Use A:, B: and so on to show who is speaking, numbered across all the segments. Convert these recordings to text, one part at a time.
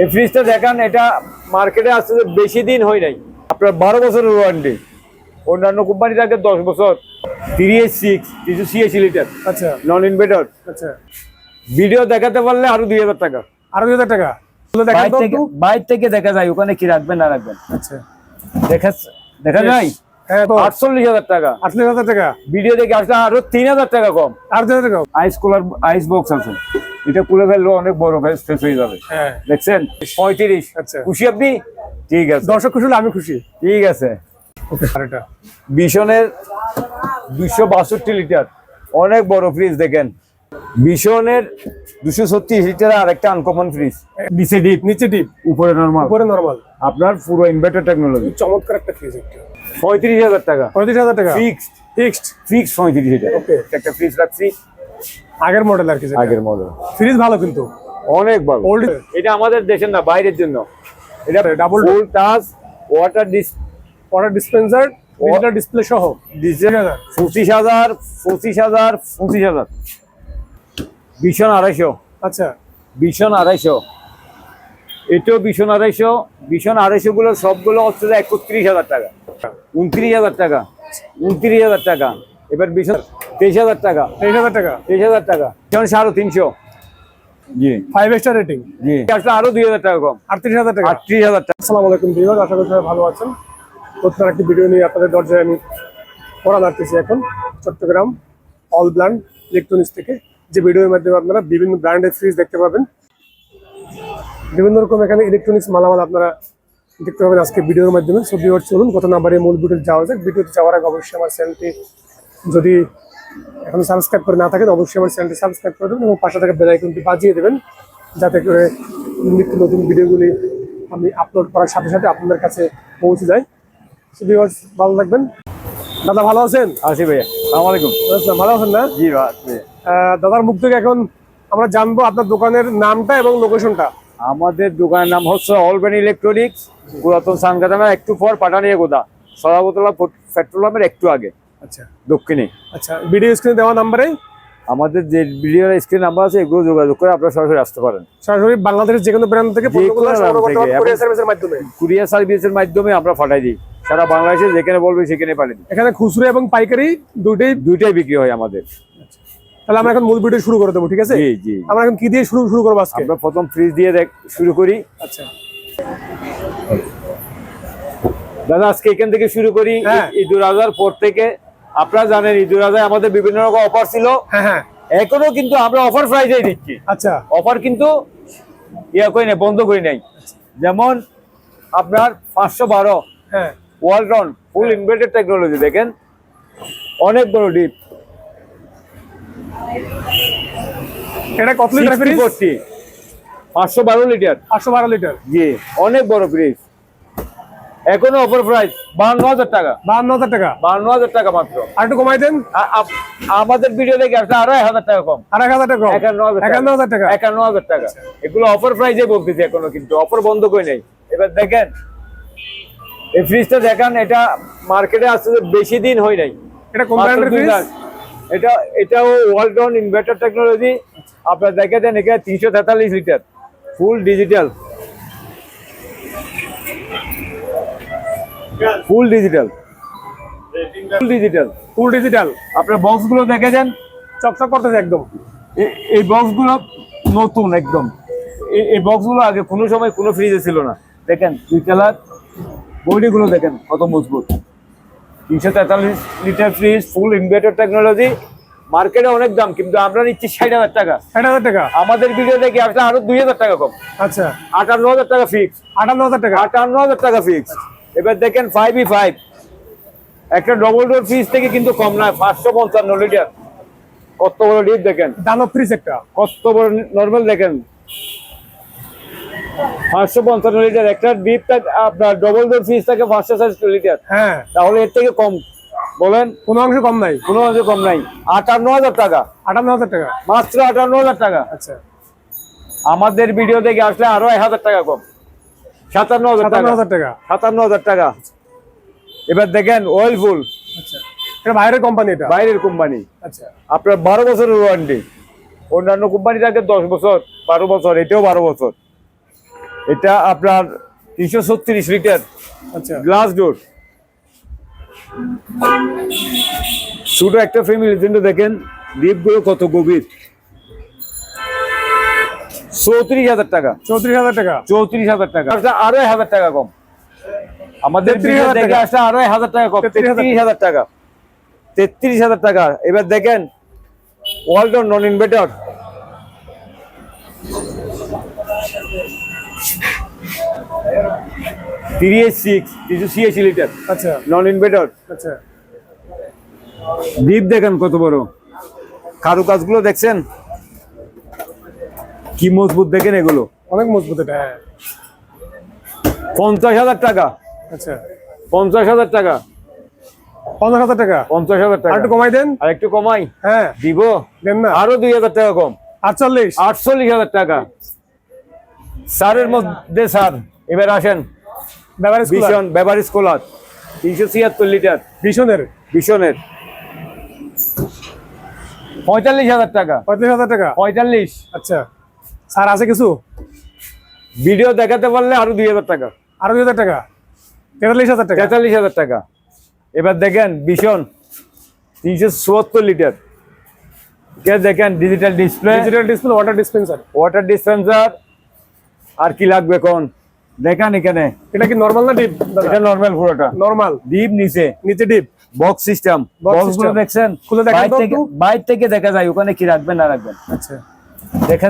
A: এই ফ্রিজটা দেখান এটা মার্কেটে আসতে বেশি দিন হয় নাই। আপনার বারো বছরের ওয়ারেন্টি অন্যান্য কোম্পানি থাকে দশ বছর। তিরিশ সিক্স কিছু সিএসি লিটার
B: আচ্ছা।
A: নন ইনভেটর
B: আচ্ছা।
A: ভিডিও দেখাতে পারলে আরও দুই হাজার টাকা।
B: আরও দুই হাজার টাকা?
A: বাইরে থেকে দেখা যায় ওখানে কি রাখবেন না রাখবেন।
B: আচ্ছা।
A: দেখা দেখা যায়
B: হ্যাঁ
A: আটচল্লিশ হাজার টাকা।
B: আটচল্লিশ হাজার টাকা?
A: ভিডিও দেখে আসলে আরও তিন হাজার টাকা কম।
B: হাজার টাকা?
A: আইস কুলার আইস বক্স আছে। এটা খুলে ফেললে অনেক বড় স্পেস হয়ে যাবে।
B: হ্যাঁ।
A: দেখছেন? পঁয়ত্রিশ।
B: আচ্ছা।
A: খুশি আপনি? ঠিক আছে।
B: দর্শক খুশি আমি খুশি।
A: ঠিক আছে। বিশনের দুশো বাষট্টি লিটার। অনেক বড় ফ্রিজ দেখেন। বিশনের দুশো ছত্রিশ লিটার আর একটা আনকমন ফ্রিজ নিচে ডিপ
B: নিচে ডিপ
A: উপরে নর্মাল
B: উপরে নর্মাল
A: আপনার পুরো ইনভার্টার টেকনোলজি
B: চমৎকার একটা ফ্রিজ একটা।
A: পঁয়ত্রিশ হাজার টাকা।
B: পঁয়ত্রিশ হাজার টাকা।
A: ফিক্সড
B: ফিক্সড
A: ফিক্সড পঁয়ত্রিশ হাজার. একটা ফ্রিজ রাখছি।
B: আগের মডেল আর কি
A: আগের মডেল
B: ফ্রিজ ভালো কিন্তু।
A: অনেক ভালো।
B: ওল্ড
A: এটা আমাদের দেশের না বাইরের জন্য। এটা
B: double
A: full touch water dish
B: water dispenser digital display সহ।
A: পঁচিশ হাজার। পঁচিশ হাজার পঁচিশ হাজার ভীষণ আড়াইশো।
B: আচ্ছা।
A: ভীষণ আড়াইশো। এটাও ভীষণ আড়াইশো। ভীষণ আড়াইশো গুলো সবগুলো হচ্ছে যে একত্রিশ হাজার টাকা। উনত্রিশ হাজার টাকা। উনত্রিশ হাজার টাকা। এবার ভীষণ তেইশ হাজার টাকা।
B: তেইশ হাজার টাকা?
A: তেইশ হাজার টাকা। ভীষণ সাড়ে তিনশো। জি।
B: ফাইভ স্টার রেটিং
A: জি। আসলে আরও দুই হাজার টাকা কম।
B: আটত্রিশ হাজার টাকা।
A: আটত্রিশ হাজার টাকা।
B: আসসালামু আলাইকুম ভিউয়ার আশা করি সবাই ভালো আছেন। একটি ভিডিও নিয়ে আপনাদের দরজায় আমি পড়া লাগতেছি এখন। চট্টগ্রাম অল ব্র্যান্ড ইলেকট্রনিক্স থেকে। যে ভিডিওর মাধ্যমে আপনারা বিভিন্ন ব্র্যান্ডের ফ্রিজ দেখতে পাবেন। বিভিন্ন রকম এখানে ইলেকট্রনিক্স মালামাল আপনারা দেখতে পাবেন আজকে ভিডিওর মাধ্যমে। সো চলুন কত নাম্বারে মূল ভিডিও যাওয়া যাক। ভিডিওতে যাওয়ার আগে অবশ্যই আমার চ্যানেলটি যদি এখন সাবস্ক্রাইব করে না থাকেন অবশ্যই আমার চ্যানেলটি সাবস্ক্রাইব করে দেবেন এবং পাশে থাকা বেল আইকনটি বাজিয়ে দেবেন যাতে করে নিত্য নতুন ভিডিওগুলি আমি আপলোড করার সাথে সাথে আপনাদের কাছে পৌঁছে যায়। ভালো থাকবেন। দাদা ভালো আছেন?
A: আসি ভাইয়া। আলাইকুম।
B: আচ্ছা, ভালো আছেন না?
A: জি
B: দাদার মুখ থেকে এখন আমরা জানব আপনার দোকানের নামটা এবং লোকেশনটা
A: আমাদের দোকানের নাম হচ্ছে অলবেন ইলেকট্রনিক্স পুরাতন সানগাদামে একটু পর পাটানিয়া গোদা সরাবতলা পেট্রোল পাম্পের একটু আগে।
B: আচ্ছা।
A: দক্ষিণে।
B: আচ্ছা ভিডিও স্ক্রিনে দেওয়া নাম্বারে
A: আমাদের যে ভিডিও স্ক্রিন নাম্বার আছে এগুলো যোগাযোগ করে আপনারা সরাসরি আসতে পারেন।
B: সরাসরি বাংলাদেশের যে কোনো ব্র্যান্ড থেকে
A: কুরিয়ার সার্ভিসের মাধ্যমে। আমরা পাঠাই দিই। সারা বাংলাদেশে যেখানে বলবে সেখানে দিই।
B: এখানে খুচরো এবং পাইকারি দুইটাই
A: দুইটাই বিক্রি হয় আমাদের।
B: তাহলে আমরা এখন মূল ভিডিও শুরু করে দেবো ঠিক আছে?
A: জি জি।
B: আমরা এখন কি দিয়ে শুরু শুরু করব আজকে?
A: আমরা প্রথম ফ্রিজ দিয়ে দেখ শুরু করি।
B: আচ্ছা।
A: দাদা আজকে এখান থেকে শুরু করি।
B: হ্যাঁ।
A: ঈদুল আজহার পর থেকে আপনারা জানেন ঈদুল আজহায় আমাদের বিভিন্ন রকম অফার ছিল।
B: হ্যাঁ হ্যাঁ।
A: এখনও কিন্তু আমরা অফার প্রাইজেই দিচ্ছি।
B: আচ্ছা।
A: অফার কিন্তু ইয়া করি নাই বন্ধ করি নাই। যেমন আপনার পাঁচশো বারো
B: হ্যাঁ।
A: ওয়ালটন ফুল ইনভার্টার টেকনোলজি দেখেন। অনেক বড় ডিপ
B: এটা কত লিটার ফ্রিজ
A: ফোরটি পাঁচশো বারো লিটার
B: আটশো বারো লিটার
A: জি অনেক বড় ফ্রিজ এখনও অফার প্রাইস বাহান্ন হাজার টাকা।
B: বাহান্ন হাজার টাকা।
A: বাহান্ন হাজার টাকা মাত্র।
B: আর একটু কমাই দেন।
A: আমাদের ভিডিও দেখে আসলে এক হাজার টাকা কম।
B: আর এক হাজার টাকা।
A: একান্ন হাজার
B: একান্ন হাজার টাকা?
A: একান্ন হাজার টাকা। এগুলো অফার প্রাইজে বলতেছি এখনও কিন্তু। অফার বন্ধ করে নেই। এবার দেখেন এই ফ্রিজটা দেখান এটা মার্কেটে আসতে বেশি দিন হয় নাই।
B: এটা কোন ব্র্যান্ডের ফ্রিজ।
A: এটা এটাও ওয়ালটন ইনভার্টার টেকনোলজি আপনার দেখে দেন এখানে তিনশো তেতাল্লিশ litre full digital full digital full digital
B: full digital
A: আপনার বক্সগুলো দেখে দেন
B: চকচক করতেছে একদম।
A: এই বক্সগুলো নতুন একদম। এই বক্সগুলো আগে কোনো সময় কোনো ফ্রিজে ছিল না। দেখেন দুই কালার। বডি গুলো দেখেন কত মজবুত। তিনশো তেতাল্লিশ litre fridge full inverter technology মার্কেটে অনেক দাম কিন্তু আমরা নিচ্ছি ষাট হাজার টাকা।
B: ষাট হাজার টাকা?
A: আমাদের ভিডিও দেখে আসলে আরও দুই হাজার টাকা কম।
B: আচ্ছা।
A: আটান্ন হাজার টাকা ফিক্স
B: আটান্ন হাজার টাকা?
A: আটান্ন হাজার টাকা ফিক্স এবার দেখেন ফাইভ ই ফাইভ একটা ডবল ডোর ফ্রিজ থেকে কিন্তু কম নয় পাঁচশো পঞ্চান্ন লিটার কত বড় ডিপ দেখেন?
B: দানব ফ্রিজ একটা।
A: কত বড় নর্মাল দেখেন? পাঁচশো পঞ্চান্ন লিটার একটা ডিপ আপনার ডবল ডোর ফ্রিজ থাকে পাঁচশো সাতশো লিটার
B: হ্যাঁ।
A: তাহলে এর থেকে কম। বলেন?
B: কোনো অংশ কম নাই।
A: কোনো অংশে কম নাই। আটান্ন হাজার টাকা।
B: আটান্ন হাজার টাকা।
A: মাত্র আটান্ন হাজার টাকা।
B: আচ্ছা।
A: আমাদের ভিডিও দেখে আসলে আরও এক হাজার টাকা কম। সাতান্ন হাজার টাকা।
B: টাকা।
A: সাতান্ন হাজার টাকা। এবার দেখেন ওয়েল ফুল
B: আচ্ছা। এটা বাইরের কোম্পানি এটা?
A: বাইরের কোম্পানি
B: আচ্ছা।
A: আপনার বারো বছরের ওয়ারেন্টি অন্যান্য কোম্পানি থাকে দশ বছর বারো বছর এটাও বারো বছর। এটা আপনার তিনশো ছত্রিশ লিটার।
B: আচ্ছা।
A: গ্লাস ডোর ছোট একটা ফ্যামিলির জন্য দেখেন দ্বীপগুলো কত গভীর। চৌত্রিশ হাজার টাকা।
B: চৌত্রিশ হাজার টাকা।
A: চৌত্রিশ হাজার টাকা। আড়াই হাজার টাকা কম। আমাদের
B: 33,000 টাকা।
A: আসলে আড়াই হাজার টাকা কম। তেত্রিশ হাজার টাকা। তেত্রিশ হাজার টাকা। এবার দেখেন ওয়ালটন নন ইনভেটর তিরিশ সিক্স তিনশো ছিয়াশি লিটার
B: আচ্ছা।
A: নন ইনভেটর
B: আচ্ছা।
A: দ্বীপ দেখেন কত বড়। কারু কাজগুলো দেখছেন? কি মজবুত দেখেন এগুলো?
B: অনেক মজবুত এটা হ্যাঁ।
A: পঞ্চাশ হাজার টাকা।
B: আচ্ছা।
A: পঞ্চাশ হাজার টাকা।
B: পঞ্চাশ হাজার টাকা?
A: পঞ্চাশ হাজার টাকা।
B: একটু কমাই দেন।
A: আর একটু কমাই?
B: হ্যাঁ।
A: দিব?
B: দেন না।
A: আরও দুই হাজার টাকা কম।
B: আটচল্লিশ।
A: আটচল্লিশ হাজার টাকা। মধ্যে এবার আসেন। ভীষণ কোলার তিনশো ছিয়াত্তর লিটার।
B: ভীষণের।
A: ভীষণের। পঁয়তাল্লিশ হাজার টাকা।
B: পঁয়ত্রিশ হাজার টাকা?
A: পঁয়তাল্লিশ।
B: আচ্ছা। স্যার আছে কিছু?
A: ভিডিও দেখাতে পারলে আরও দুই হাজার টাকা।
B: আরও দুই হাজার টাকা? তেতাল্লিশ হাজার টাকা?
A: তেতাল্লিশ হাজার টাকা। এবার দেখেন ভীষণ। তিনশো চুয়াত্তর লিটার। দেখেন digital display
B: digital display water dispenser
A: water dispenser আর কি লাগবে কোন দেখেন এখানে।
B: এটা কি নর্মাল না ডিপ
A: এটা নর্মাল পুরোটা।
B: নর্মাল
A: ডিপ নিচে।
B: নিচে ডিপ
A: বক্স সিস্টেম
B: বক্সগুলো।
A: দেখছেন?
B: খুলে দেখেন
A: বাইরে থেকে দেখা যায় ওখানে কি রাখবেন না রাখবেন?
B: আচ্ছা।
A: দেখা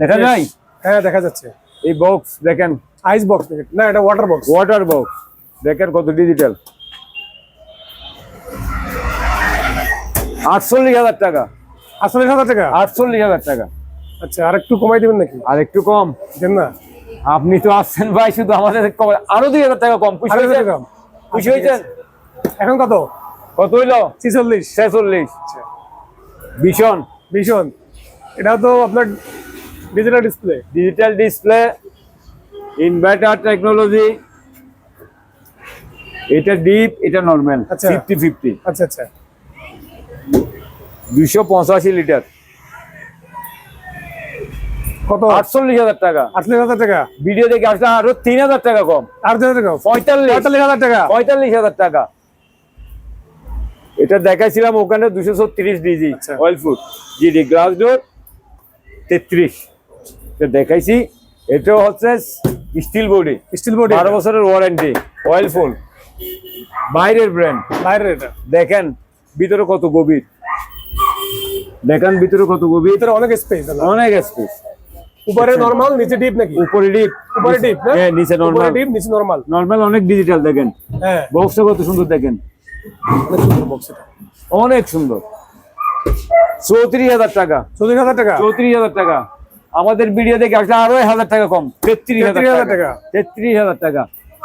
A: দেখা যায়?
B: হ্যাঁ দেখা যাচ্ছে।
A: এই বক্স দেখেন।
B: আইস বক্স না এটা ওয়াটার বক্স
A: ওয়াটার বক্স দেখেন কত ডিজিটাল আটচল্লিশ হাজার টাকা।
B: আটচল্লিশ হাজার টাকা?
A: আটচল্লিশ হাজার টাকা।
B: আচ্ছা আর একটু কমাই দিবেন নাকি?
A: আর একটু কম।
B: দেন না।
A: আপনি তো আসছেন ভাই শুধু আমাদের আরও দুই হাজার টাকা কম। খুশি হয়েছেন?
B: হাজার
A: খুশি হয়েছেন?
B: এখন কত?
A: কত হইল?
B: ছিচল্লিশ।
A: ছেচল্লিশ।
B: আচ্ছা।
A: ভীষণ।
B: ভীষণ। এটা তো আপনার digital display
A: digital display inverter technology এটা ডিপ এটা নর্মাল
B: আচ্ছা।
A: ফিফটি ফিফটি
B: আচ্ছা আচ্ছা।
A: দুইশো পঁচাশি লিটার
B: কত?
A: আটচল্লিশ হাজার টাকা।
B: আটচল্লিশ হাজার টাকা?
A: ভিডিও দেখে আসলে আরও তিন হাজার টাকা কম।
B: আর দুই হাজার টাকা
A: পঁয়তাল্লিশ।
B: পঁয়তাল্লিশ হাজার টাকা?
A: পঁয়তাল্লিশ হাজার টাকা। এটা দেখাইছিলাম ওখানে দুশো ছত্রিশ ডিজি। অয়েল ফুড জিডি গ্লাস ডোর তেত্রিশ। দেখাইছি এটাও হচ্ছে স্টিল বডি
B: স্টিল বডি
A: বারো বছরের ওয়ারেন্টি অয়েল ফুল বাইরের ব্র্যান্ড
B: বাইরের এটা।
A: দেখেন ভিতরে কত গভীর। দেখেন ভিতরে কত গভীর।
B: ভিতরে অনেক স্পেস
A: অনেক স্পেস
B: উপরে নরমাল নিচে ডিপ নাকি?
A: উপরে ডিপ
B: উপরে ডিপ
A: হ্যাঁ নিচে নর্মাল
B: ডিপ নিচে নরমাল
A: নর্মাল অনেক ডিজিটাল দেখেন।
B: হ্যাঁ।
A: বক্সটা কত সুন্দর দেখেন।
B: অনেক সুন্দর বক্স এটা।
A: অনেক সুন্দর। চৌত্রিশ হাজার টাকা।
B: চল্লিশ হাজার টাকা?
A: চৌত্রিশ হাজার টাকা। আমাদের ভিডিও দেখে আসলে আরও হাজার টাকা কম। তেত্রিশ হাজার
B: 33,000
A: টাকা। তেত্রিশ হাজার টাকা।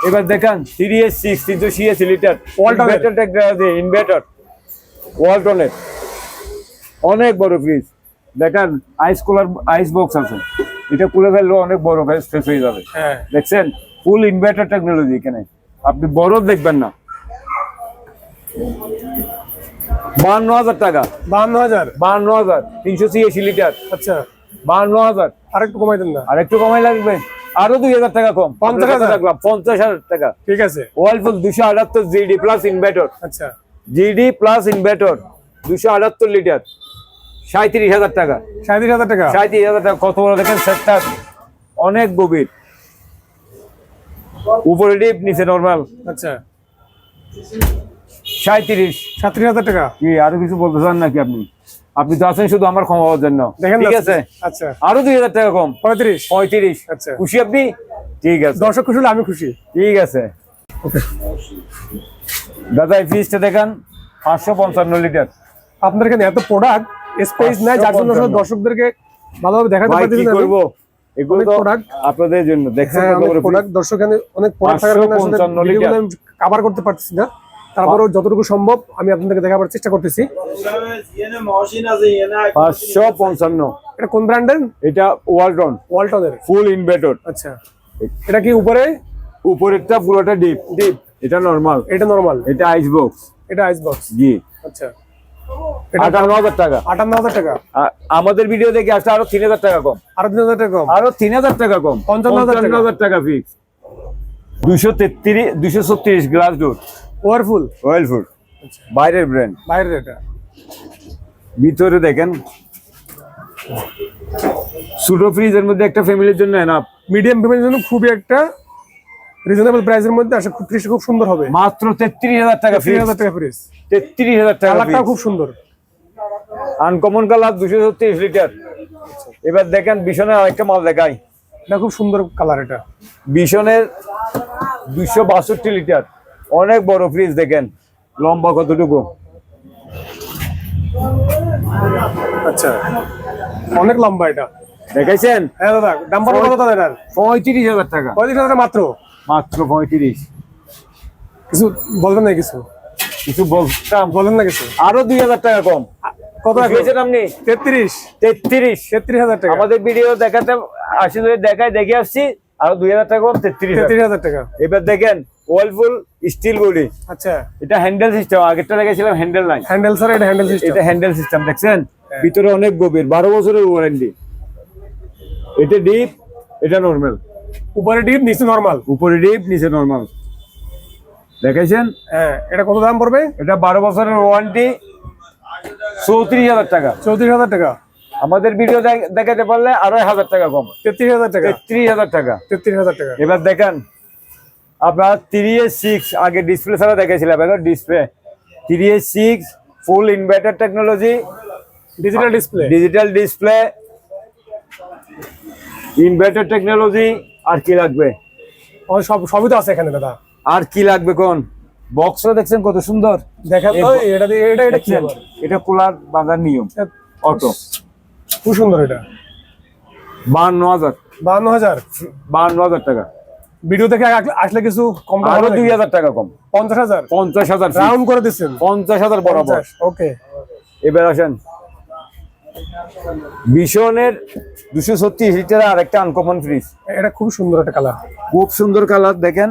A: এবার দেখান থ্রি এস সিক্স তিনশো ছিয়াশি লিটার। ইনভার্টার ওয়ালটনের অনেক বড় ফ্রিজ দেখেন আইস কুলার আইস বক্স আছে। এটা খুলে ফেললেও অনেক বড় স্পেস হয়ে যাবে।
B: হ্যাঁ।
A: দেখছেন ফুল ইনভার্টার টেকনোলজি এখানে। আপনি বরফ দেখবেন না। বান্ন হাজার টাকা।
B: বান্ন হাজার।
A: বান্ন হাজার। তিনশো ছিয়াশি লিটার
B: আচ্ছা।
A: বান্ন হাজার।
B: আর একটু কমাই দেন না।
A: আর একটু কমাই লাগবে। আরও দুই হাজার টাকা কম।
B: পঞ্চাশ হাজার?
A: রাখলাম পঞ্চাশ হাজার টাকা।
B: ঠিক আছে।
A: ওয়ালফুল দুশো আটাত্তর জিডি প্লাস ইনভার্টর
B: আচ্ছা।
A: জিডি প্লাস ইনভার্টর দুশো আটাত্তর লিটার সাঁত্রিশ হাজার টাকা।
B: সাঁত্রিশ হাজার টাকা?
A: সাঁত্রিশ হাজার টাকা। কত বড় দেখেন সেটটা? অনেক গভীর। উপরে ডিপ নিচে নর্মাল
B: আচ্ছা।
A: সাঁত্রিশ
B: সাঁত্রিশ হাজার টাকা?
A: কি আরও কিছু বলতে চান নাকি আপনি? আপনি তো আছেন শুধু আমার ক্ষমা হওয়ার জন্য। ঠিক আছে?
B: আচ্ছা।
A: আরও দুই হাজার টাকা কম।
B: পঁয়ত্রিশ।
A: পঁয়ত্রিশ।
B: আচ্ছা।
A: খুশি আপনি? ঠিক আছে।
B: দর্শক খুশি আমি খুশি।
A: ঠিক আছে। দাদা এই ফ্রিজটা দেখান। পাঁচশো পঞ্চান্ন লিটার
B: আপনার এখানে এত প্রোডাক্ট স্পেস নাই যার জন্য আসলে
A: 555
B: দর্শকদেরকে ভালোভাবে দেখাতে
A: ভাই কি
B: না
A: এগুলো তো আপনাদের জন্য। দেখছেন
B: হ্যাঁ অনেক প্রোডাক্ট দর্শক এখানে অনেক প্রোডাক্ট থাকার কারণে আসলে
A: 555
B: ভিডিওগুলো
A: লিটার।
B: আমি কভার করতে পারতেছি না। তারপরেও যতটুকু সম্ভব আমি আপনাদেরকে দেখাবার চেষ্টা করতেছি।
A: পাঁচশো পঞ্চান্ন।
B: এটা কোন ব্র্যান্ডের?
A: এটা ওয়ালটন
B: ওয়ালটনের
A: ফুল ইনভার্টর
B: আচ্ছা। এটা কি উপরে?
A: উপরেরটা পুরোটা ডিপ ডিপ এটা নরমাল
B: এটা নরমাল
A: এটা আইস বক্স
B: এটা আইস বক্স
A: জি।
B: আচ্ছা।
A: আটান্ন হাজার টাকা।
B: আটান্ন হাজার টাকা।
A: আমাদের ভিডিও দেখে আসলে আরও তিন হাজার টাকা কম।
B: আরও তিন হাজার টাকা কম?
A: আরও তিন হাজার টাকা কম।
B: পঞ্চান্ন হাজার টাকা।
A: ফিক্স দুইশো তেত্রিশ দুইশো ছত্রিশ গ্লাস ডোর
B: ওয়ারফুল
A: রয়্যাল ফুড বাইরের ব্র্যান্ড
B: বাইরের এটা।
A: ভিতরে দেখেন ছোট ফ্রিজের মধ্যে একটা ফ্যামিলির জন্য এনাফ
B: মিডিয়াম পেমেন্টের জন্য খুবই একটা রিজনেবল প্রাইসের মধ্যে আসলে খুব ফ্রিজ খুব সুন্দর হবে।
A: মাত্র তেত্রিশ হাজার টাকা
B: তিন
A: ফ্রিজ
B: হাজার টাকা ফ্রিজ
A: তেত্রিশ হাজার টাকা
B: কালারটাও খুব সুন্দর।
A: আনকমন কালার দুশো ছত্রিশ লিটার এবার দেখেন বিশনের আরেকটা মাল দেখাই।
B: এটা খুব সুন্দর কালার এটা।
A: বিশনের দুশো বাষট্টি লিটার অনেক বড় ফ্রিজ দেখেন। লম্বা কতটুকু?
B: আচ্ছা অনেক লম্বা এটা।
A: দেখাইছেন?
B: হ্যাঁ দাদা দাম কত দাদা এটার
A: পঁয়ত্রিশ হাজার টাকা।
B: পঁয়ত্রিশ হাজার মাত্র?
A: মাত্র পঁয়ত্রিশ।
B: কিছু বলবেন না কিছু?
A: কিছু বলতাম
B: বলেন না কিছু?
A: আরও দুই হাজার টাকা কম।
B: কত
A: পেয়েছেন আপনি?
B: তেত্রিশ।
A: তেত্রিশ।
B: তেত্রিশ হাজার টাকা।
A: আমাদের ভিডিও দেখাতে আসি দেখায় দেখে আসছি। আরও দুই হাজার টাকা কম তেত্রিশ।
B: তেত্রিশ হাজার টাকা।
A: এবার দেখেন ওয়ালফুল স্টিল বডি
B: আচ্ছা।
A: এটা হ্যান্ডেল সিস্টেম আগেরটা রেখেছিলাম হ্যান্ডেল নাই।
B: হ্যান্ডেল স্যার এটা হ্যান্ডেল সিস্টেম
A: এটা হ্যান্ডেল সিস্টেম দেখছেন? ভিতরে অনেক গভীর বারো বছরের ওয়ারেন্টি এটা ডিপ এটা নর্মাল
B: উপরে ডিপ নিচে নরমাল
A: উপরে ডিপ নিচে নর্মাল দেখাইছেন?
B: হ্যাঁ এটা কত দাম পড়বে?
A: এটা বারো বছরের ওয়ারেন্টি চৌত্রিশ হাজার টাকা।
B: চৌত্রিশ হাজার টাকা।
A: আমাদের ভিডিও দেখাতে পারলে আড়াই হাজার টাকা কম।
B: তেত্রিশ হাজার টাকা।
A: তেত্রিশ হাজার টাকা।
B: তেত্রিশ হাজার টাকা।
A: এবার দেখেন। আপনার থ্রি এ সিক্স আগে ডিসপ্লে ছাড়া দেখেছিলাম এখন display three six full inverter technology
B: digital display
A: digital display inverter technology আর কি লাগবে?
B: সব সবই তো আছে এখানে দাদা।
A: আর কি লাগবে কোন? বক্সটা দেখছেন কত সুন্দর।
B: দেখা তো এটা এটা এটা কি
A: এটা কুলার বাঁধার নিয়ম অটো
B: খুব সুন্দর এটা।
A: বান্ন হাজার।
B: বাহান্ন হাজার।
A: বান্ন হাজার টাকা।
B: ভিডিও দেখে আসলে কিছু কম আরও
A: দুই হাজার টাকা কম।
B: পঞ্চাশ হাজার?
A: পঞ্চাশ হাজার
B: রাউন্ড করে দিচ্ছেন?
A: পঞ্চাশ হাজার বরাবর।
B: ওকে।
A: এবার আসেন। ভীষণের দুশো ছত্রিশ লিটার আর একটা আনকমন ফ্রিজ
B: এটা খুব সুন্দর একটা কালার
A: খুব সুন্দর কালার দেখেন।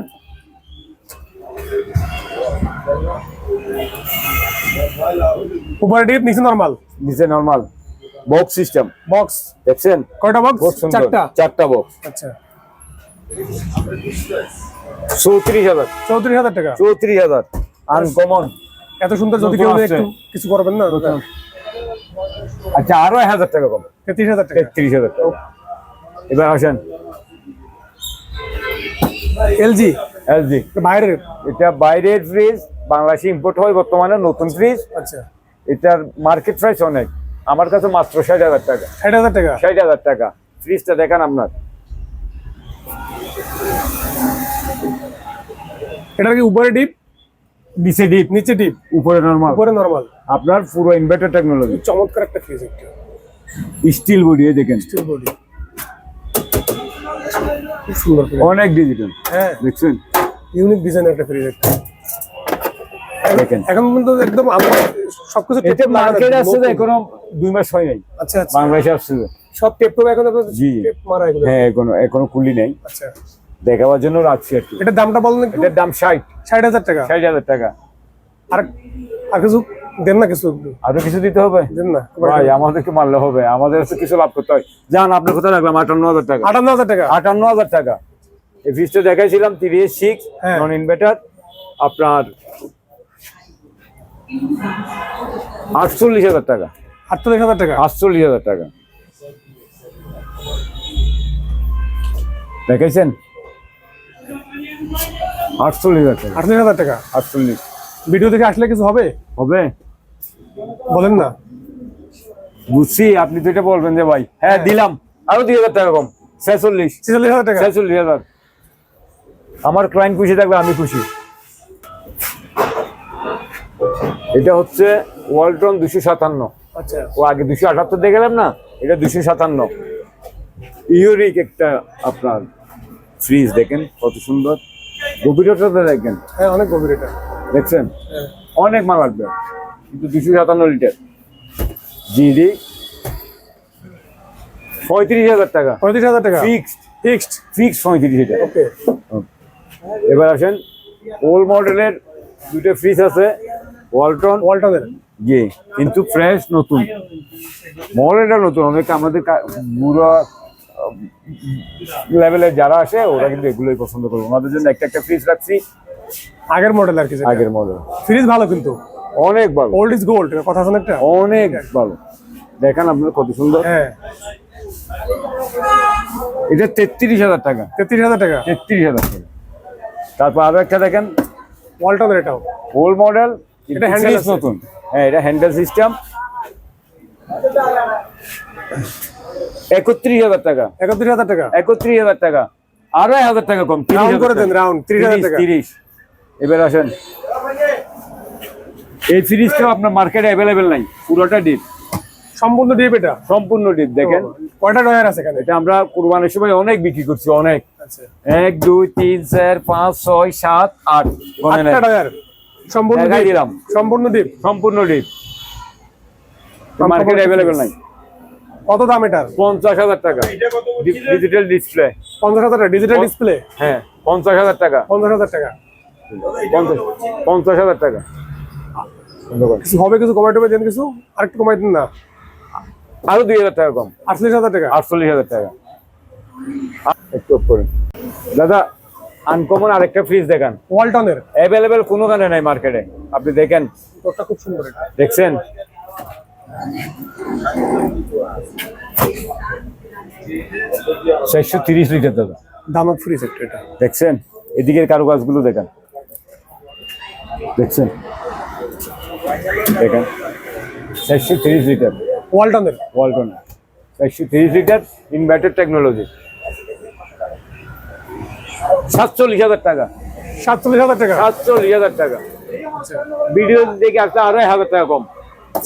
B: উপরে ডিপ নিচে নরমাল
A: নিচে নর্মাল বক্স সিস্টেম
B: বক্স
A: দেখছেন?
B: কয়টা বক্স চারটা?
A: চারটা বক্স
B: আচ্ছা।
A: চৌত্রিশ হাজার।
B: চৌত্রিশ হাজার টাকা?
A: চৌত্রিশ হাজার। আনকমন
B: এত সুন্দর যদি কেউ একটু কিছু করবেন না?
A: আচ্ছা আরও হাজার টাকা কম।
B: তেত্রিশ হাজার টাকা।
A: তেত্রিশ হাজার টাকা। এবার আসেন।
B: এলজি
A: এলজি
B: বাইরের?
A: এটা বাইরের ফ্রিজ বাংলাদেশে ইম্পোর্ট হয় বর্তমানে নতুন ফ্রিজ
B: আচ্ছা।
A: এটার মার্কেট প্রাইস অনেক। আমার কাছে মাত্র ষাট হাজার টাকা।
B: ষাট হাজার টাকা?
A: ষাট হাজার টাকা। ফ্রিজটা দেখান আপনার।
B: এটা কি উপরে ডিপ
A: নিচে ডিপ
B: নিচে ডিপ
A: উপরে নরমাল
B: উপরে নরমাল
A: আপনার পুরো ইনভার্টার টেকনোলজি
B: চমৎকার একটা ফ্রিজ একটা
A: স্টিল বডি এই দেখেন।
B: স্টিল বডি খুব সুন্দর
A: অনেক ডিজিটাল
B: হ্যাঁ।
A: দেখছেন?
B: ইউনিক ডিজাইনের একটা ফ্রিজ একটা
A: দেখেন।
B: এখন কিন্তু একদম সবকিছু
A: এটা মার্কেট
B: আছে,
A: আসছে। এখনও দুই মাস হয় নাই।
B: আচ্ছা আচ্ছা।
A: বাংলাদেশে আসছে।
B: সব টেপ টেপ এখন আপনার
A: জি।
B: টেপ মারা এগুলো।
A: হ্যাঁ এখনও এখনও খুলি নাই।
B: আচ্ছা।
A: দেখাবার জন্য রাখছি আর কি।
B: এটার দামটা বলেন
A: এটার দাম ষাট।
B: ষাট হাজার টাকা?
A: ষাট হাজার টাকা।
B: আর আর কিছু দেন না কিছু
A: আরও কিছু দিতে হবে?
B: দেন না
A: ভাই আমাদেরকে মারলে হবে। আমাদের কিছু লাভ করতে হয়। যান আপনার কোথায় রাখলাম আটান্ন হাজার টাকা।
B: আটান্ন হাজার টাকা?
A: আটান্ন হাজার টাকা। এই ফ্রিজটা দেখাইছিলাম তিরিশ সিক্স। নন ইনভার্টার আপনার আটচল্লিশ হাজার টাকা।
B: আটচল্লিশ হাজার টাকা?
A: আটচল্লিশ হাজার টাকা। দেখাইছেন? আটচল্লিশ হাজার টাকা।
B: আটচল্লিশ হাজার টাকা?
A: আটচল্লিশ।
B: ভিডিও দেখে আসলে কিছু হবে?
A: হবে।
B: বলেন না।
A: বুঝছি আপনি তো এটা বলবেন যে ভাই হ্যাঁ দিলাম। আরও দুই হাজার টাকা কম। ছেচল্লিশ।
B: ছেচল্লিশ হাজার টাকা?
A: ছেচল্লিশ হাজার। আমার ক্লায়েন্ট খুশি থাকবে আমি খুশি। এটা হচ্ছে ওয়ালটন দুশো সাতান্ন।
B: আচ্ছা।
A: ও আগে দুশো আটাত্তর দিয়ে গেলাম না এটা দুশো সাতান্ন। ইউরিক একটা আপনার ফ্রিজ দেখেন কত সুন্দর। গভীরতা দেখেন।
B: হ্যাঁ অনেক গভীর এটা
A: দেখছেন অনেক মাল লাগবে কিন্তু দুশো সাতান্ন লিটার। জিডি। পঁয়ত্রিশ হাজার টাকা।
B: পঁয়ত্রিশ হাজার টাকা।
A: ফিক্সড।
B: ফিক্সড।
A: ফিক্সড পঁয়ত্রিশ হাজার।
B: ওকে।
A: এবার আসেন ওল্ড মডেলের দুটো ফ্রিজ আছে ওয়ালটন।
B: ওয়ালটনের।
A: জি কিন্তু ফ্রেশ নতুন। মডেলটা নতুন অনেক আমাদের বুড়ো লেভেলে যারা আসে ওরা কিন্তু এগুলোই পছন্দ করবে। ওনাদের জন্য একটা একটা ফ্রিজ রাখছি।
B: আগের মডেল আর কি
A: আগের মডেল
B: ফ্রিজ ভালো কিন্তু।
A: অনেক ভালো।
B: ওল্ড ইজ গোল্ড কথা আছে একটা?
A: অনেক ভালো। দেখেন আপনার কত সুন্দর।
B: হ্যাঁ।
A: এটা তেত্রিশ হাজার টাকা।
B: তেত্রিশ হাজার টাকা।
A: তেত্রিশ হাজার টাকা। তারপর আরও একটা দেখেন।
B: ওয়ালটনের এটাও।
A: ওল্ড মডেল
B: এটা আছে।
A: নতুন। হ্যাঁ এটা হ্যান্ডেল সিস্টেম একত্রিশ হাজার টাকা।
B: একত্রিশ হাজার টাকা?
A: একত্রিশ হাজার টাকা। আড়াই হাজার টাকা কম
B: রাউন্ড করে দেন রাউন্ড ত্রিশ হাজার টাকা।
A: তিরিশ। এবার আসেন। এই সিরিজটাও আপনার মার্কেটে অ্যাভেলেবেল নাই পুরোটা ডিপ
B: সম্পূর্ণ ডিপ এটা?
A: সম্পূর্ণ ডিপ দেখেন।
B: কয়টা ডয়ার আছে এখানে?
A: এটা আমরা কোরবানির সময় অনেক বিক্রি করছি অনেক।
B: আচ্ছা।
A: এক দুই তিন চার পাঁচ ছয় সাত আট।
B: ডয়ার সম্পূর্ণ
A: দিলাম।
B: সম্পূর্ণ ডিপ
A: সম্পূর্ণ ডিপ মার্কেটে অ্যাভেলেবেল নাই।
B: কত দাম এটার?
A: পঞ্চাশ হাজার টাকা। ডিজিটাল ডিসপ্লে
B: পঞ্চাশ হাজার টাকা ডিজিটাল ডিসপ্লে
A: হ্যাঁ পঞ্চাশ হাজার টাকা।
B: পঞ্চাশ হাজার টাকা।
A: পঞ্চাশ হাজার টাকা।
B: কিছু হবে কিছু কমাই টমাই দেন কিছু? আরেকটু কমাই দিন না?
A: আরও দুই হাজার টাকা কম।
B: আটচল্লিশ হাজার টাকা?
A: আটচল্লিশ হাজার টাকা। একটু করুন। দাদা আনকমন আরেকটা ফ্রিজ দেখান।
B: ওয়ালটনের
A: অ্যাভেলেবেল কোনো গানে নাই মার্কেটে আপনি দেখেন।
B: খুব সুন্দর এটা।
A: দেখছেন? চারশো তিরিশ লিটার দাদা।
B: দামাক ফ্রিজ একটা এটা।
A: দেখছেন? এদিকের কারুকাজগুলো দেখেন। দেখছেন? দেখেন? চারশো তিরিশ লিটার।
B: ওয়ালটনের
A: ওয়ালটন চারশো তিরিশ লিটার ইনভার্টার টেকনোলজি সাতচল্লিশ হাজার টাকা।
B: সাতচল্লিশ হাজার টাকা?
A: সাতচল্লিশ হাজার টাকা। ভিডিও দেখে একটা আড়াই হাজার টাকা কম।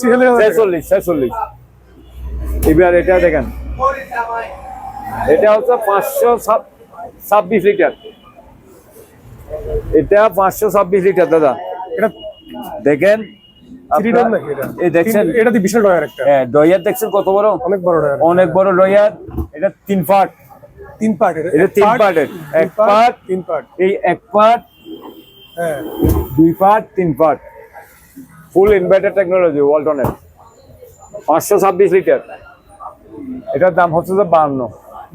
A: ছেচল্লিশ ছেচল্লিশ। এবার এটা দেখেন। এটা হচ্ছে পাঁচশো ছাব্বিশ লিটার। এটা পাঁচশো ছাব্বিশ লিটার দাদা।
B: এটা
A: দেখেন
B: এটা? বিশাল ডয়ার একটা।
A: হ্যাঁ ডয়ার দেখছেন কত বড়?
B: অনেক বড় ডয়ার
A: অনেক বড় ডয়ার এটা তিন পার্ট।
B: তিন পার্ট
A: এটা তিন পার্টের এক পার্ট
B: তিন পার্ট।
A: এই এক পার্ট
B: হ্যাঁ।
A: দুই পার্ট তিন পার্ট। ফুল ইনভার্টার টেকনোলজি ওয়ালটনের। পাঁচশো ছাব্বিশ লিটার। এটার দাম হচ্ছে যে বাহান্ন।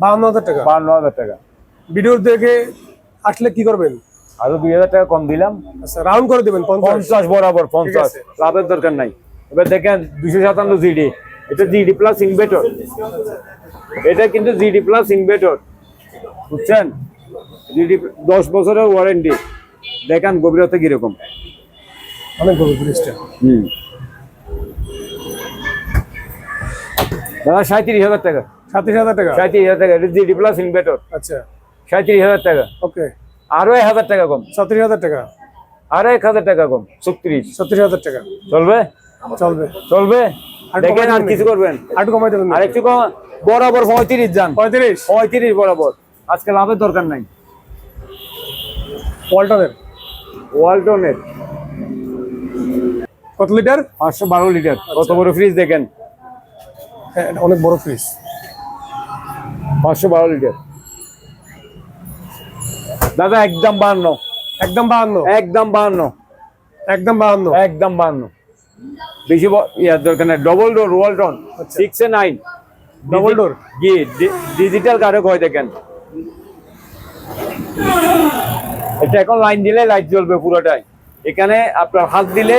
B: বাহান্ন হাজার টাকা।
A: বাহান্ন হাজার টাকা।
B: ভিডিও দেখে আসলে কি করবেন?
A: আরও দুই হাজার টাকা কম দিলাম।
B: আচ্ছা রাউন্ড করে দেবেন পঞ্চাশ।
A: বরাবর পঞ্চাশ। লাভের দরকার নাই। এবার দেখেন দুশো সাতান্ন জিডি। এটা জিডি প্লাস ইনভেটর এটা কিন্তু জিডি প্লাস ইনভেটর বুঝছেন? জিডি দশ বছরের ওয়ারেন্টি। দেখেন গভীরতা কীরকম।
B: অনেক বড়
A: হুম। দাদা সাঁত্রিশ হাজার টাকা।
B: সাতাশ হাজার টাকা?
A: সাঁত্রিশ হাজার টাকা জিডি প্লাস ইনভেটর
B: আচ্ছা।
A: সাঁত্রিশ হাজার টাকা।
B: ওকে।
A: আরও এক হাজার টাকা কম।
B: ছত্রিশ হাজার টাকা?
A: আরও এক হাজার টাকা কম। ছত্রিশ।
B: ছত্রিশ হাজার টাকা।
A: চলবে?
B: চলবে।
A: চলবে? দেখেন আর কিছু করবেন।
B: আরেকটু কমাই দেবেন
A: আর একটু কম বরাবর পঁয়ত্রিশ যান।
B: পঁয়ত্রিশ?
A: পঁয়ত্রিশ বরাবর। আজকে লাভের দরকার নাই।
B: ওয়ালটনের।
A: ওয়ালটনের।
B: কত লিটার?
A: পাঁচশো বারো লিটার। কত বড় ফ্রিজ দেখেন?
B: হ্যাঁ অনেক বড় ফ্রিজ
A: পাঁচশো বারো লিটার। দাদা একদম বাহান্ন
B: একদম বাহান্ন
A: একদম বাহান্ন
B: একদম বাহান্ন
A: একদম বাহান্ন বেশি ইয়ার দরকার নাই। Double door Walton six A nine
B: double door
A: G digital কারক হয় দেখেন। এটা এখন লাইন দিলে লাইট জ্বলবে পুরোটাই। এখানে আপনার হাত দিলে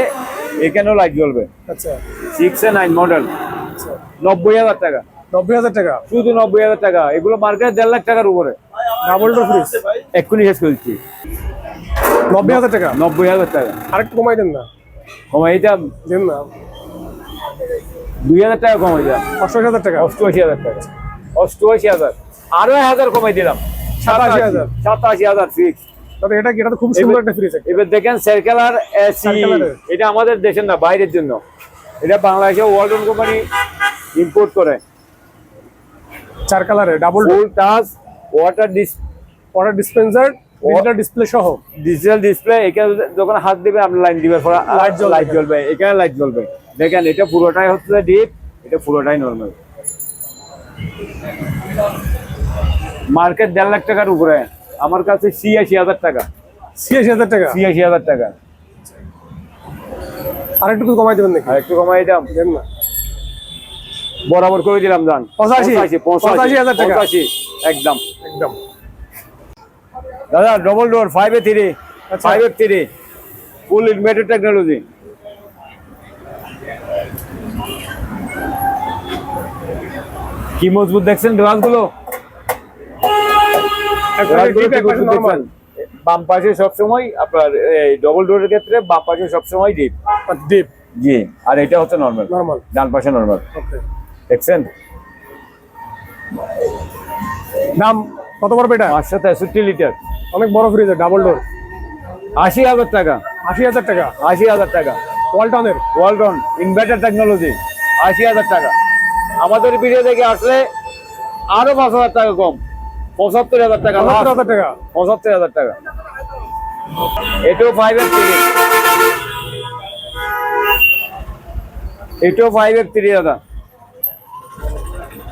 A: এখানেও লাইট জ্বলবে।
B: আচ্ছা।
A: সিক্স এ নাইন মডেল
B: আচ্ছা।
A: নব্বই হাজার টাকা।
B: নব্বই হাজার টাকা?
A: শুধু নব্বই হাজার টাকা। এগুলো মার্কেট দেড় লাখ টাকার উপরে।
B: ডাবল ডোর ফ্রিজ
A: এক্ষুনি শেষ করছি
B: নব্বই হাজার টাকা?
A: নব্বই হাজার টাকা।
B: আরেকটু কমাই দেন না।
A: কমাই এটা
B: দেন না।
A: দুই হাজার টাকা কমাই দিলাম।
B: অষ্টআশি হাজার টাকা?
A: অষ্টআশি হাজার টাকা। অষ্টআশি হাজার। আরও এক হাজার কমাই দিলাম।
B: সাতাশি হাজার।
A: সাতাশি হাজার ফিক্স
B: তবে এটা কি? এটা তো খুব সুন্দর একটা ফ্রিজ
A: এবার দেখেন সার্কেলার এসি এটা আমাদের দেশের না বাইরের জন্য। এটা বাংলাদেশে ওয়ার্ল্ড কোম্পানি ইম্পোর্ট করে।
B: চার কালারে double
A: full touch water
B: water dispenser digital display সহ।
A: ডিজিটাল ডিসপ্লে এখানে যখন হাত দিবে আপনি লাইন দিবে লাইট
B: জ্বলবে।
A: লাইট জ্বলবে এখানে লাইট জ্বলবে। দেখেন এটা পুরোটাই হচ্ছে ডিপ এটা পুরোটাই নর্মাল মার্কেট দেড় লাখ টাকার উপরে। আমার কাছে ছিয়াশি হাজার টাকা।
B: ছিয়াশি হাজার টাকা?
A: ছিয়াশি হাজার টাকা।
B: আর একটু কমাই দেবেন নাকি?
A: আর একটু কমাই দাম।
B: দেন না।
A: বরাবর করে দিলাম দান
B: পঁচাশি? পঁচাশি হাজার টাকা।
A: পঁচাশি একদম।
B: একদম।
A: দাদা double door five A three
B: আচ্ছা।
A: Five A three full inverter technology কি মজবুত দেখছেন গ্লাসগুলো বাম পাশে সবসময় আপনার এই ডবল ডোরের ক্ষেত্রে বাম পাশে সবসময় ডিপ
B: ডিপ
A: জি আর এটা হচ্ছে নর্মাল
B: নর্মাল
A: ডান পাশে নর্মাল দেখছেন?
B: দাম কত পড়বে এটা?
A: পাঁচশো তেষট্টি লিটার
B: অনেক বড় ফ্রিজ ডাবল ডোর
A: আশি হাজার টাকা।
B: আশি হাজার টাকা?
A: আশি হাজার টাকা।
B: ওয়ালটনের
A: ওয়ালটন ইনভার্টার টেকনোলজি আশি হাজার টাকা। আমাদের ভিডিও দেখে আসলে আরও পাঁচ হাজার টাকা কম। পঁচাত্তর হাজার টাকা।
B: পঁচাত্তর হাজার টাকা।
A: পঁচাত্তর হাজার টাকা। এটাও ফাইভ এফ থ্রি এটাও ফাইভ এফ থ্রি দাদা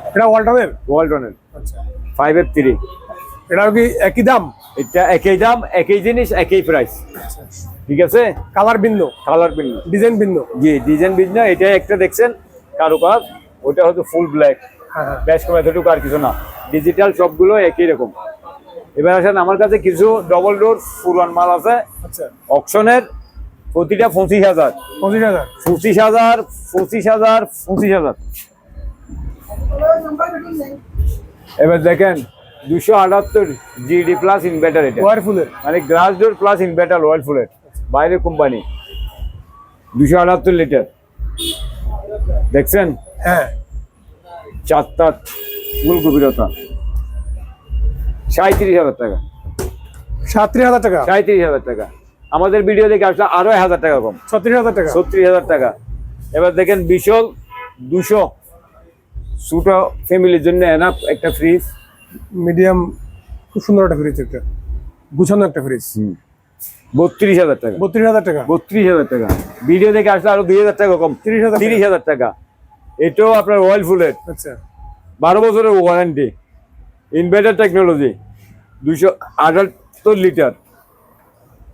B: এটা ওয়ালটনের
A: ওয়ালটনের
B: আচ্ছা।
A: ফাইভ এফ থ্রি
B: এটাও কি একই দাম?
A: এটা একই দাম একই জিনিস একই প্রাইস ঠিক আছে?
B: কালার ভিন্ন।
A: কালার ভিন্ন।
B: ডিজাইন ভিন্ন।
A: জি ডিজাইন ভিন্ন। এটা একটা দেখছেন কারও কাজ ওটা হয়তো ফুল ব্ল্যাক ব্যাস কম এতটুকু আর কিছু না। ডিজিটাল সবগুলো একই রকম। এবার আসেন আমার কাছে কিছু ডবল ডোর পুরান মাল আছে।
B: আচ্ছা।
A: অপশনের প্রতিটা পঁচিশ হাজার।
B: পঁচিশ হাজার।
A: পঁচিশ হাজার পঁচিশ হাজার পঁচিশ হাজার। এবার দেখেন দুশো আটাত্তর জিডি প্লাস ইনভার্টার এটা।
B: ওয়ারফুলের
A: মানে গ্লাস ডোর প্লাস ইনভার্টার ওয়ার্লফুলের বাইরের কোম্পানি দুশো আটাত্তর লিটার দেখছেন?
B: হ্যাঁ।
A: চারটা ফুল গভীরতা সাঁত্রিশ হাজার টাকা।
B: সাতত্রিশ হাজার টাকা?
A: সাঁত্রিশ হাজার টাকা। আমাদের ভিডিও দেখে আসলে আরও হাজার টাকা কম।
B: ছত্রিশ হাজার টাকা?
A: ছত্রিশ হাজার টাকা। এবার দেখেন বিশাল দুশো ছোট ফ্যামিলির জন্য এনাফ একটা ফ্রিজ
B: মিডিয়াম খুব সুন্দর একটা ফ্রিজ একটা। গুছানো একটা ফ্রিজ
A: বত্রিশ হাজার টাকা।
B: বত্রিশ হাজার টাকা।
A: বত্রিশ হাজার টাকা। ভিডিও দেখে আসলে আরও দুই হাজার টাকা কম।
B: 30,000 টাকা।
A: তিরিশ হাজার টাকা। এটাও আপনার ওয়েল ফুলের
B: আচ্ছা।
A: বারো বছরের ওয়ারেন্টি ইনভার্টার টেকনোলজি দুশো আটাত্তর লিটার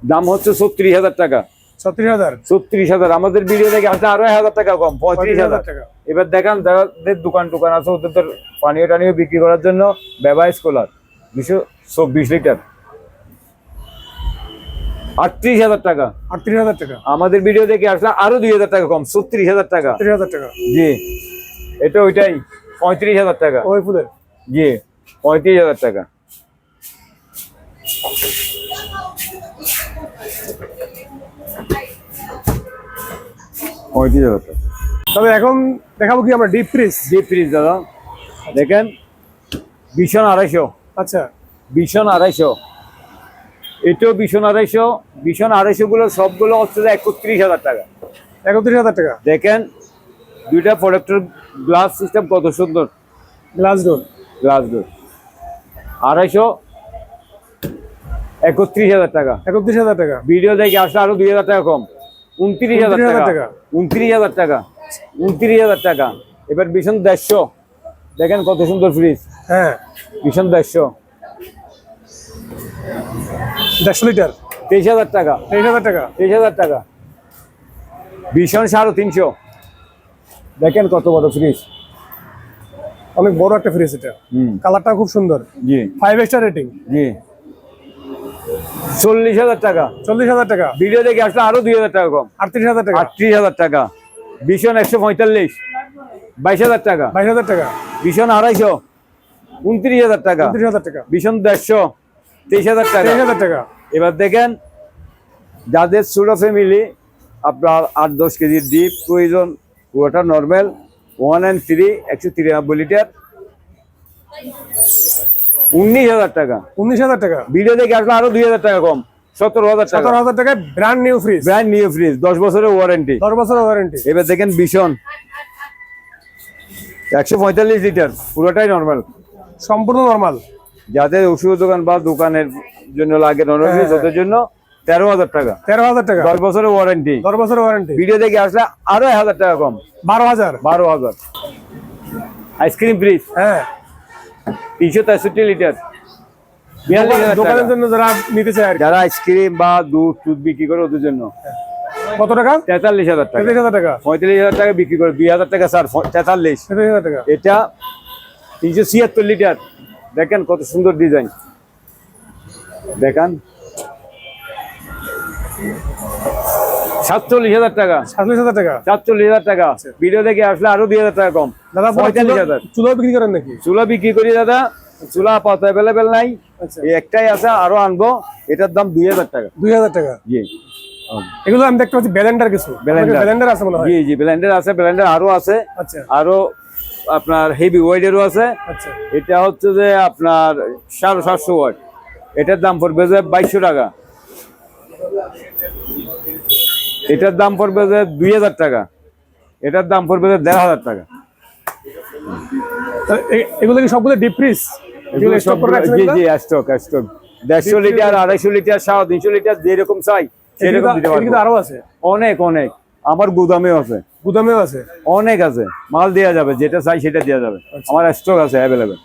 A: দাম হচ্ছে ছত্রিশ হাজার টাকা।
B: ছত্রিশ হাজার?
A: ছত্রিশ হাজার। আমাদের ভিডিও দেখে আসলে আরও এক হাজার টাকা কম পঁয়ত্রিশ হাজার।
B: টাকা।
A: এবার দেখান যাদের দোকান টোকান আছে ওদের পানীয় টানীয় বিক্রি করার জন্য ব্যবহার স্কলার। দুশো চব্বিশ লিটার আটত্রিশ হাজার টাকা।
B: আটত্রিশ হাজার টাকা।
A: আমাদের ভিডিও দেখে আসলে আরও দুই হাজার টাকা কম ছত্রিশ হাজার টাকা।
B: ত্রিশ হাজার টাকা।
A: জি। এটা ওইটাই পঁয়ত্রিশ হাজার টাকা।
B: ওই ফুলের।
A: জি পঁয়ত্রিশ হাজার টাকা। পঁয়ত্রিশ হাজার টাকা।
B: তবে এখন দেখাবো কি আমরা ডিপ ফ্রিজ
A: ডিপ ফ্রিজ দাদা। দেখেন ভীষণ আড়াইশো।
B: আচ্ছা।
A: ভীষণ আড়াইশো। এটাও ভীষণ আড়াইশো ভীষণ আড়াইশো গুলো সবগুলো হচ্ছে একত্রিশ হাজার টাকা।
B: একত্রিশ হাজার টাকা?
A: দেখেন দুইটা প্রোডাক্টের গ্লাস সিস্টেম কত সুন্দর।
B: Glass door?
A: Glass door. আড়াইশো একত্রিশ হাজার টাকা।
B: একত্রিশ হাজার টাকা?
A: ভিডিও দেখে আসলে আরও দুই হাজার টাকা কম। উনত্রিশ হাজার
B: 29,000
A: টাকা
B: টাকা।
A: উনত্রিশ হাজার টাকা। উনত্রিশ হাজার টাকা। এবার ভীষণ দেড়শো। দেখেন কত সুন্দর ফ্রিজ
B: হ্যাঁ।
A: ভীষণ দেড়শো।
B: দেড়শো লিটার
A: তেইশ হাজার টাকা
B: তেইশ হাজার টাকা
A: তেইশ হাজার টাকা ভীষণ সাড়ে তিনশো দেখেন কত বড় ফ্রিজ
B: অনেক বড় একটা ফ্রিজ এটা কালারটা খুব সুন্দর
A: জি
B: ফাইভ স্টার রেটিং
A: জি চল্লিশ হাজার টাকা
B: চল্লিশ হাজার টাকা
A: ভিডিও দেখে আসলে আরও দুই হাজার টাকা কম
B: আটত্রিশ হাজার টাকা
A: আটত্রিশ হাজার টাকা ভীষণ একশো পঁয়তাল্লিশ বাইশ হাজার টাকা
B: বাইশ হাজার টাকা
A: ভীষণ আড়াইশো উনত্রিশ হাজার টাকা
B: উনত্রিশ হাজার টাকা
A: ভীষণ দেড়শো তেইশ হাজার টাকা।
B: তেইশ হাজার টাকা।
A: এবার দেখেন যাদের ছোট ফ্যামিলি আপনার আট দশ কেজির ডিপ প্রয়োজন ওটা নর্মাল ওয়ান অ্যান্ড থ্রি একশো তিরানব্বই লিটার উনিশ হাজার টাকা।
B: উনিশ হাজার টাকা।
A: ভিডিও দেখে আসলে আরও দুই হাজার টাকা কম সতেরো হাজার
B: সতেরো হাজার টাকায় brand new fridge
A: brand new fridge দশ বছরের ওয়ারেন্টি
B: দশ বছরের ওয়ারেন্টি
A: এবার দেখেন ভীষণ। একশো পঁয়তাল্লিশ লিটার পুরোটাই নর্মাল
B: সম্পূর্ণ নর্মাল
A: যাদের ওষুধ দোকান বা দোকানের জন্য লাগে নর্মাল
B: হ্যাঁ, হ্যাঁ।
A: ওদের জন্য তেরো হাজার টাকা।
B: তেরো হাজার টাকা।
A: দশ বছরের ওয়ারেন্টি
B: দশ বছরের ওয়ারেন্টি
A: ভিডিও দেখে আসলে আরও এক হাজার টাকা কম।
B: বারো হাজার।
A: বারো হাজার। আইসক্রিম ফ্রিজ
B: হ্যাঁ।
A: তিনশো তেষট্টি লিটার
B: দোকানের জন্য যারা নিতে চায়
A: যারা আইসক্রিম বা দুধ টুধ বিক্রি করে ওদের জন্য।
B: কত টাকা?
A: তেতাল্লিশ হাজার টাকা।
B: হাজার টাকা।
A: পঁয়তাল্লিশ হাজার টাকা বিক্রি করে। দুই হাজার টাকা স্যার তেতাল্লিশ।
B: হাজার টাকা।
A: এটা তিনশো ছিয়াত্তর লিটার দেখেন কত সুন্দর ডিজাইন। দেখেন। সাতচল্লিশ হাজার টাকা।
B: সাতচল্লিশ হাজার টাকা?
A: সাতচল্লিশ হাজার টাকা। ভিডিও দেখে আসলে আরও দুই হাজার টাকা কম।
B: দাদা
A: পঁয়তাল্লিশ হাজার।
B: চুলো বিক্রি করেন নাকি?
A: চুলা বিক্রি করি দাদা। চুলা আপাতত অ্যাভেলেবেল নাই।
B: আচ্ছা।
A: একটাই আছে আরও আনব। এটার দাম দুই হাজার টাকা।
B: দুই হাজার টাকা?
A: জি।
B: এগুলো আমি দেখতে পাচ্ছি ব্যালেন্ডার কিছু। ব্যালেন্ডার আছে মনে হয়।
A: জি জি ব্লেন্ডার আছে আরও আছে।
B: আচ্ছা।
A: আরও আপনার হেভি ওয়েডেরও আছে।
B: আচ্ছা।
A: এটা হচ্ছে যে আপনার সাড়ে সাতশো ওয়াট এটার দাম পড়বে যে বাইশশো টাকা। এটার দাম পড়বে যে দুই হাজার টাকা। এটার দাম পড়বে যে দেড় হাজার টাকা।
B: এগুলো কি সবগুলো ডিপ ফ্রিজ
A: এগুলো সব জি জি স্টক স্টক দেড়শো লিটার আড়াইশো লিটার সাড়ে তিনশো লিটার যেরকম চাই সেরকম দিতে পারব।
B: আরও আছে।
A: অনেক অনেক। আমার গুদামেও আছে।
B: গুদামেও আছে?
A: অনেক আছে। মাল দেওয়া যাবে যেটা চাই সেটা দেওয়া যাবে। আমার স্টক আছে অ্যাভেলেবেল